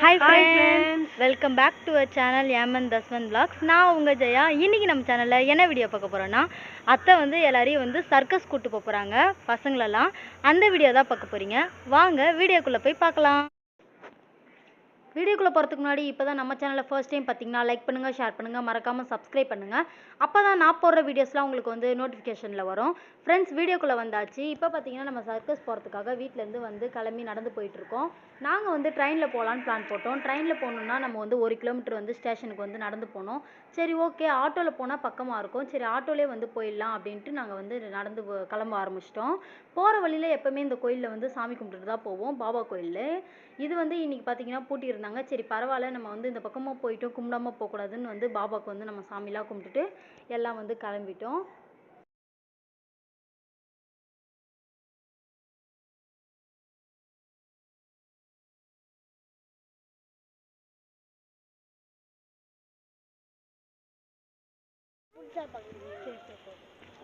Hi friends welcome back to a channel Yemen Dhaswanth vlogs. நான் உங்கள் ஜெயா. இன்றைக்கி நம்ம சேனலில் என்ன வீடியோ பார்க்க போகிறோன்னா அத்தை வந்து எல்லாரையும் வந்து சர்க்கஸ் கூட்டு போக போகிறாங்க பசங்களெல்லாம். அந்த வீடியோ தான் பார்க்க போகிறீங்க வாங்க வீடியோக்குள்ளே போய் பார்க்கலாம். வீடியோக்குள்ளே போகிறதுக்கு முன்னாடி இப்போ தான் நம்ம சேனலில் ஃபர்ஸ்ட் டைம் பார்த்தீங்கன்னா லைக் பண்ணுங்கள் ஷேர் பண்ணுங்கள் மறக்காமல் சப்ஸ்கிரைப் பண்ணுங்கள் அப்போ தான் நான் போடுற வீடியோஸ்லாம் உங்களுக்கு வந்து நோட்டிஃபிகேஷனில் வரும். ஃப்ரெண்ட்ஸ் வீடியோக்குள்ளே வந்தாச்சு. இப்போ பார்த்தீங்கன்னா நம்ம சர்க்கஸ் போகிறதுக்காக வீட்டிலேருந்து வந்து கிளம்பி நடந்து போயிட்டுருக்கோம் நாங்கள் வந்து ட்ரெயினில் போகலான்னு பிளான் போட்டோம். ட்ரெயினில் போகணுன்னா நம்ம வந்து ஒரு கிலோமீட்டர் வந்து ஸ்டேஷனுக்கு வந்து நடந்து போனோம் சரி ஓகே ஆட்டோவில் போனால் பக்கமாக இருக்கும். சரி ஆட்டோலேயே வந்து போயிடலாம் அப்படின்ட்டு நாங்கள் வந்து நடந்து கிளம்ப ஆரம்பிச்சிட்டோம். போகிற வழியில் எப்போவுமே இந்த கோயிலில் வந்து சாமி கும்பிட்டுட்டு தான் போவோம். பாபா கோயில் இது வந்து இன்றைக்கி பார்த்தீங்கன்னா பூட்டி இருந்தாங்க. சரி பரவாயில்ல. நம்ம வந்து இந்த பக்கமாக போயிட்டோம். கும்பிடாம போகக்கூடாதுன்னு வந்து பாபாவுக்கு வந்து நம்ம சாமிலாம் கும்பிட்டுட்டு எல்லாம் வந்து கிளம்பிட்டோம்.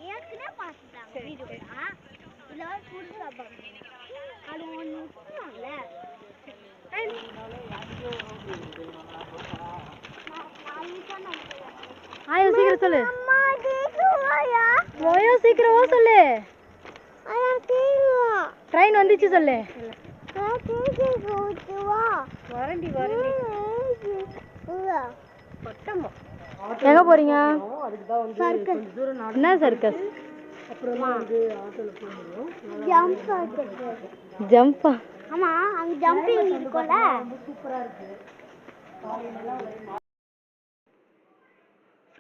ஏற்கனவே பார்த்துட்டாங்க புதுசா பார்க்கணும் அது ஒன்று விட்டுருவாங்கல்ல ஆயோ சீக்கிரம் சொல்லு. ஓயோ சீக்கிரம் ஓ சொல்லு. ட்ரெயின் வந்துச்சு சொல்லு. கூட்டுவா வரண்டி பட்டமா எங்க போறீங்க? சர்க்கஸ். என்ன சர்க்கஸ்? ஜம்ப் ஆமா அங்க ஜம்பிங் இருக்கும்ல.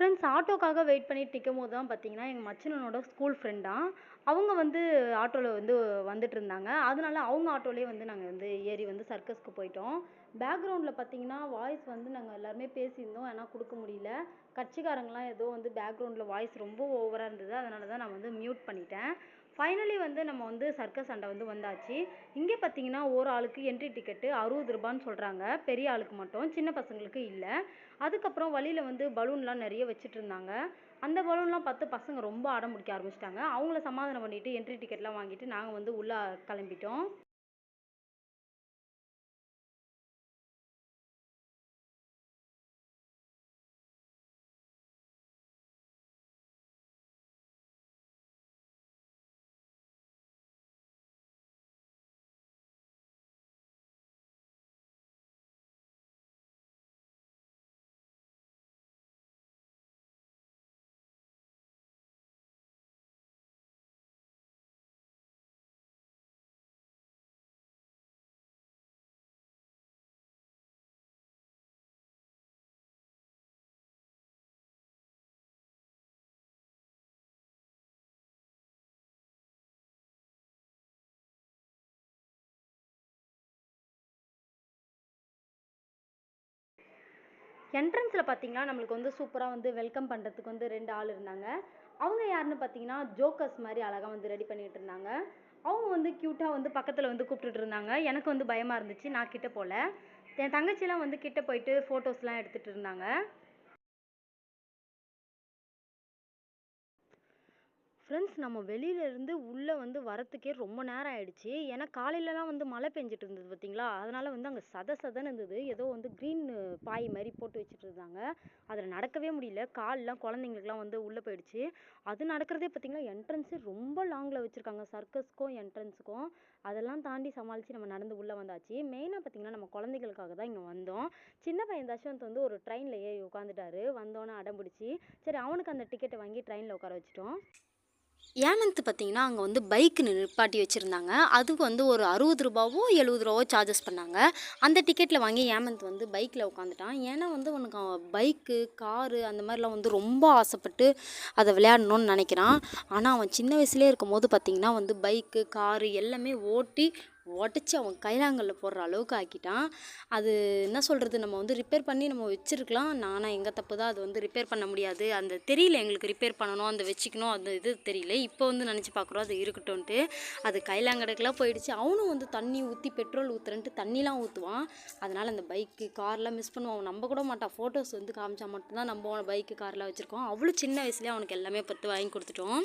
ஃப்ரெண்ட்ஸ் ஆட்டோக்காக வெயிட் பண்ணிட்டு நிற்கும் போது தான் பார்த்தீங்கன்னா எங்கள் மச்சினனோட ஸ்கூல் ஃப்ரெண்டாம் அவங்க வந்து ஆட்டோவில் வந்து வந்துட்டு இருந்தாங்க. அதனால அவங்க ஆட்டோலேயே வந்து நாங்கள் வந்து ஏறி வந்து சர்க்கஸ்க்கு போயிட்டோம். பேக்ரவுண்டில் பார்த்தீங்கன்னா வாய்ஸ் வந்து நாங்கள் எல்லாருமே பேசியிருந்தோம். ஆனால் கொடுக்க முடியல. கட்சிக்காரங்களாம் ஏதோ வந்து பேக்ரவுண்டில் வாய்ஸ் ரொம்ப ஓவராக இருந்தது. அதனால தான் நான் வந்து மியூட் பண்ணிட்டேன். ஃபைனலி வந்து நம்ம வந்து சர்க்கஸ் அண்டை வந்து வந்தாச்சு. இங்கே பார்த்தீங்கன்னா ஒரு ஆளுக்கு என்ட்ரி டிக்கெட்டு அறுபது ரூபான்னு சொல்கிறாங்க பெரிய ஆளுக்கு மட்டும். சின்ன பசங்களுக்கு இல்லை. அதுக்கப்புறம் வழியில் வந்து பலூன்லாம் நிறைய வச்சிட்டுருந்தாங்க. அந்த பலூன்லாம் பார்த்து பசங்க ரொம்ப அடம் பிடிக்க ஆரம்பிச்சிட்டாங்க. அவங்கள சமாதானம் பண்ணிட்டு என்ட்ரி டிக்கெட்லாம் வாங்கிட்டு நாங்கள் வந்து உள்ளே கிளம்பிட்டோம். என்ட்ரன்ஸில் பார்த்தீங்கன்னா நம்மளுக்கு வந்து சூப்பராக வந்து வெல்கம் பண்ணுறதுக்கு வந்து ரெண்டு ஆள் இருந்தாங்க. அவங்க யாருன்னு பார்த்தீங்கன்னா ஜோக்கர்ஸ் மாதிரி அழகாக வந்து ரெடி பண்ணிகிட்டு இருந்தாங்க. அவங்க வந்து க்யூட்டாக வந்து பக்கத்தில் வந்து கூப்பிட்டுட்டு இருந்தாங்க. எனக்கு வந்து பயமாக இருந்துச்சு நான் கிட்டே போகல என் தங்கச்சிலாம் வந்து கிட்டே போயிட்டு ஃபோட்டோஸ்லாம் எடுத்துகிட்டு இருந்தாங்க. ஃப்ரெண்ட்ஸ் நம்ம வெளியிலேருந்து உள்ளே வந்து வரத்துக்கே ரொம்ப நேரம் ஆயிடுச்சு. ஏன்னா காலையிலலாம் வந்து மழை பெஞ்சிட்டு இருந்தது பார்த்தீங்களா அதனால் வந்து அங்கே சத சதன்னு இருந்தது. ஏதோ வந்து க்ரீன் பாய் மாதிரி போட்டு வச்சுட்டு இருந்தாங்க. அதில் நடக்கவே முடியல. கால்லாம் குழந்தைங்களுக்குலாம் வந்து உள்ளே போயிடுச்சு. அது நடக்கிறதே பார்த்தீங்கன்னா என்ட்ரன்ஸே ரொம்ப லாங்கில் வச்சுருக்காங்க. சர்க்கஸ்க்கும் என்ட்ரன்ஸுக்கும் அதெல்லாம் தாண்டி சமாளித்து நம்ம நடந்து உள்ளே வந்தாச்சு. மெயினாக பார்த்தீங்கன்னா நம்ம குழந்தைகளுக்காக தான் இங்கே வந்தோம். சின்ன பையன் தஷ்வந்த் வந்து ஒரு ட்ரெயினில் ஏறி உட்காந்துட்டாரு வந்தோன்னே அடம் பிடிச்சி. சரி அவனுக்கு அந்த டிக்கெட்டை வாங்கி ட்ரெயினில் உட்கார வச்சிட்டோம். ஏமந்த் பார்த்தீங்கன்னா அங்கே வந்து பைக் நிப்பாட்டி வச்சுருந்தாங்க. அதுக்கு வந்து ஒரு அறுபது ரூபாவோ எழுபது ரூபாவோ சார்ஜஸ் பண்ணாங்க. அந்த டிக்கெட்டில் வாங்கி ஏமந்த் வந்து பைக்கில் உட்காந்துட்டான் ஏன்னா வந்து அவனுக்கு பைக்கு காரு அந்த மாதிரிலாம் வந்து ரொம்ப ஆசைப்பட்டு அதை விளையாடணும்னு நினைக்கிறான். ஆனால் அவன் சின்ன வயசுலேயே இருக்கும்போது பார்த்தீங்கன்னா வந்து பைக்கு காரு எல்லாமே ஓட்டி உடச்சி அவன் கைலாங்கல்ல போடுற அளவுக்கு ஆக்கிட்டான். அது என்ன சொல்கிறது நம்ம வந்து ரிப்பேர் பண்ணி நம்ம வச்சிருக்கலாம். நானாக எங்கள் தப்பு தான்? அது வந்து ரிப்பேர் பண்ண முடியாது. அந்த தெரியல எங்களுக்கு ரிப்பேர் பண்ணணும் அந்த வச்சுக்கணும் அந்த இது தெரியல. இப்போ வந்து நினச்சி பார்க்குறோம் அது இருக்கட்டும்ன்ட்டு. அது கைலாங்கடைக்கெல்லாம் போயிடுச்சு. அவனும் வந்து தண்ணி ஊற்றி பெட்ரோல் ஊற்றுறன்ட்டு தண்ணிலாம் ஊற்றுவான் அதனால் அந்த பைக்கு கார்லாம் மிஸ் பண்ணுவான். அவன் நம்ப கூட மாட்டான். ஃபோட்டோஸ் வந்து காமிச்சா மட்டும்தான் நம்ம பைக்கு கார்லாம் வச்சுருக்கோம். அவ்வளோ சின்ன வயசுலேயே அவனுக்கு எல்லாமே பத்து வாங்கி கொடுத்துட்டோம்.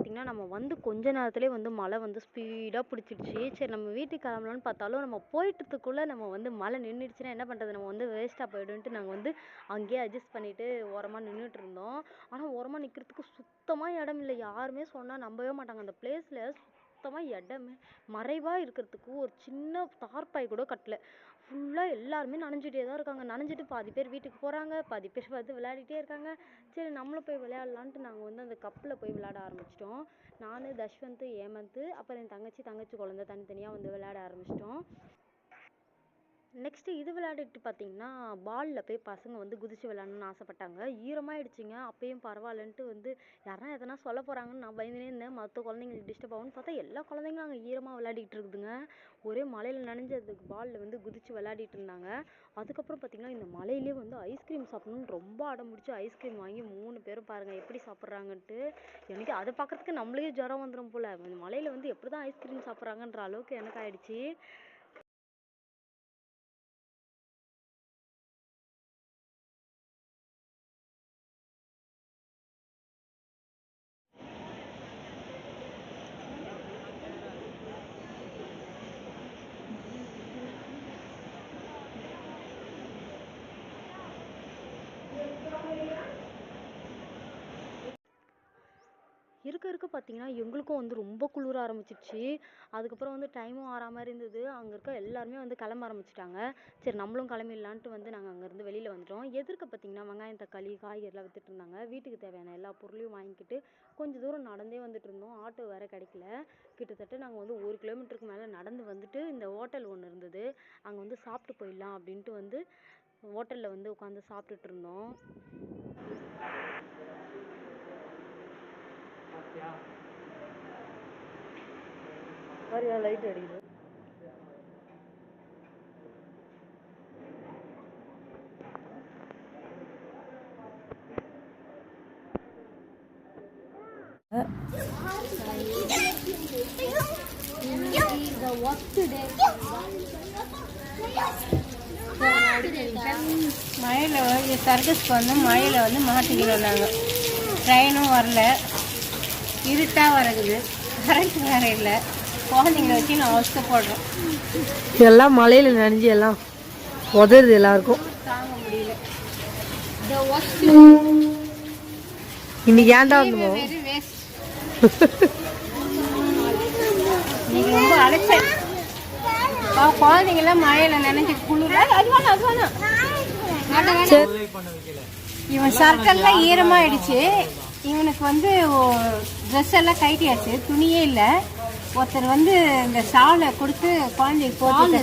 பார்த்திங்கன்னா நம்ம வந்து கொஞ்ச நேரத்துலேயே வந்து மழை வந்து ஸ்பீடாக பிடிச்சிடுச்சி. சரி நம்ம வீட்டுக்கு கிளம்பலான்னு பார்த்தாலும் நம்ம போயிட்டதுக்குள்ளே நம்ம வந்து மழை நின்றுடுச்சின்னா என்ன பண்ணுறது நம்ம வந்து வேஸ்ட்டாக போயிடும்ட்டு நாங்கள் வந்து அங்கேயே அட்ஜஸ்ட் பண்ணிட்டு ஓரமாக நின்றுட்டு இருந்தோம் ஆனால் ஓரமாக நிற்கிறதுக்கு சுத்தமாக இடம் இல்லை. யாருமே சொன்னால் நம்பவே மாட்டாங்க. அந்த ப்ளேஸில் சுத்தமாக இடமே மறைவாக இருக்கிறதுக்கு ஒரு சின்ன தார்பாய் கூட கட்டல. ஃபுல்லாக எல்லாருமே நனைஞ்சிட்டே தான் இருக்காங்க. நனைஞ்சிட்டு பாதி பேர் வீட்டுக்கு போகிறாங்க பாதி பேர் வந்து விளையாடிகிட்டே இருக்காங்க. சரி நம்மளும் போய் விளையாடலான்ட்டு நாங்கள் வந்து அந்த கப்பில் போய் விளையாட ஆரம்பிச்சிட்டோம். நான் தஷ்வந்த் ஏமந்த் அப்புறம் என் தங்கச்சி தங்கச்சி குழந்த தனித்தனியாக வந்து விளையாட ஆரம்பிச்சிட்டோம். நெக்ஸ்ட்டு இது விளையாடிட்டு பார்த்தீங்கன்னா பாலில் போய் பசங்க வந்து குதிச்சு விளையாடணுன்னு ஆசைப்பட்டாங்க. ஈரமாயிடுச்சுங்க. அப்பயும் பரவாயில்லன்ட்டு வந்து யாருனா எதனா சொல்ல போகிறாங்கன்னு நான் பயந்துனே இருந்தேன். மற்ற குழந்தைங்களுக்கு டிஸ்டர்ப் ஆகும்னு பார்த்தா எல்லா குழந்தைங்களும் அங்கே ஈரமாக விளையாடிட்டு இருக்குதுங்க. ஒரே மழையில் நனைஞ்சதுக்கு பாலில் வந்து குதிச்சு விளையாடிட்டு இருந்தாங்க. அதுக்கப்புறம் பார்த்தீங்கன்னா இந்த மழையிலே வந்து ஐஸ்கிரீம் சாப்பிட்ணுன்னு ரொம்ப அடம் பிடிச்சி ஐஸ்கிரீம் வாங்கி மூணு பேரும் பாருங்கள் எப்படி சாப்பிட்றாங்கன்ட்டு. எனக்கு அதை பார்க்குறதுக்கு நம்மளுக்கே ஜுரம் வந்துடும் போல். இந்த மழையில் வந்து எப்படி தான் ஐஸ்கிரீம் சாப்பிட்றாங்கன்ற அளவுக்கு எனக்கு ஆயிடுச்சு. இருக்க இருக்க பார்த்தீங்கன்னா எங்களுக்கும் வந்து ரொம்ப குளிர ஆரம்பிச்சிடுச்சு. அதுக்கப்புறம் வந்து டைமும் ஆறா மாதிரி இருந்தது. அங்கே இருக்க எல்லாருமே வந்து கிளம்ப ஆரம்பிச்சிட்டாங்க. சரி நம்மளும் கிளம்பிடலான்ட்டு வந்து நாங்கள் அங்கேருந்து வெளியில் வந்துட்டோம். எதிர்க்க பார்த்தீங்கன்னா வெங்காயம் தக்காளி காய்கறிலாம் வித்துட்டு இருந்தாங்க. வீட்டுக்கு தேவையான எல்லா பொருளையும் வாங்கிக்கிட்டு கொஞ்சம் தூரம் நடந்தே வந்துட்டு இருந்தோம். ஆட்டோ வேற கிடைக்கல. கிட்டத்தட்ட நாங்கள் வந்து ஒரு கிலோமீட்டருக்கு மேலே நடந்து வந்துட்டு இந்த ஹோட்டல் ஒன்று இருந்தது. அங்கே வந்து சாப்பிட்டு போயிடலாம் அப்படின்ட்டு வந்து ஹோட்டலில் வந்து உட்காந்து சாப்பிட்டுட்டு இருந்தோம். லைட் அடிக்குது. The work today. மழையில் வந்து சர்க்கஸ்க்கு வந்து மழையில் வந்து மாட்டிக்கிறோம் நாங்கள் ட்ரெயினும் வரல. இருட்டாக வரகுது கரண்ட் வேற இல்லை. குழந்தைங்கள வச்சு நான் அவஸ்தைப்படுறோம் எல்லாம் மழையில நனைஞ்சு எல்லாம் உதறுது எல்லாருக்கும். தாங்க முடியல. இன்னைக்கு ஏன்டா வேஸ்ட் இன்னைக்கு ரொம்ப அலைச்சல். பா குழந்தைங்களாம் மழையில் நினைஞ்சு குளிர? அது வேணாம் அது வேணாம். இவன் சர்க்கல்லாம் ஈரமாயிடுச்சு. இவனுக்கு வந்து ட்ரெஸ் எல்லாம் கைட்டியாச்சு துணியே இல்லை. ஒருத்தர் வந்து இந்த ஷாலை கொடுத்து குழந்தைக்கு போட்டு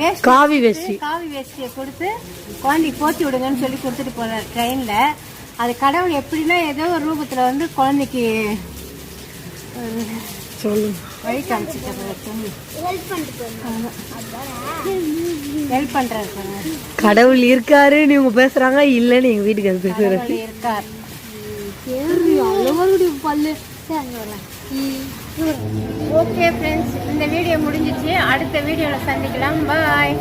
வேஸ்ட் காவி வேஷ்டி. காவி வேஷ்டியை கொடுத்து குழந்தைக்கு போத்தி விடுங்கன்னு சொல்லி கொடுத்துட்டு போனார் ட்ரெயினில் அது கடவுள் எப்படின்னா ஏதோ ஒரு ரூபத்தில் வந்து குழந்தைக்கு சொல்லுங்க. வழி. ஹெல்ப் பண்ணுறாரு பாருங்க கடவுள் இருக்காருன்னு இவங்க பேசுறாங்க இல்லைன்னு எங்க வீட்டுக்கு பேசுறாரு. கடவுள் இருக்கார். சரி, அளவருடைய பல்லு. சரி, வரேன். ஓகே ஃப்ரெண்ட்ஸ் இந்த வீடியோ முடிஞ்சிச்சு. அடுத்த வீடியோவில் சந்திக்கலாம். பாய்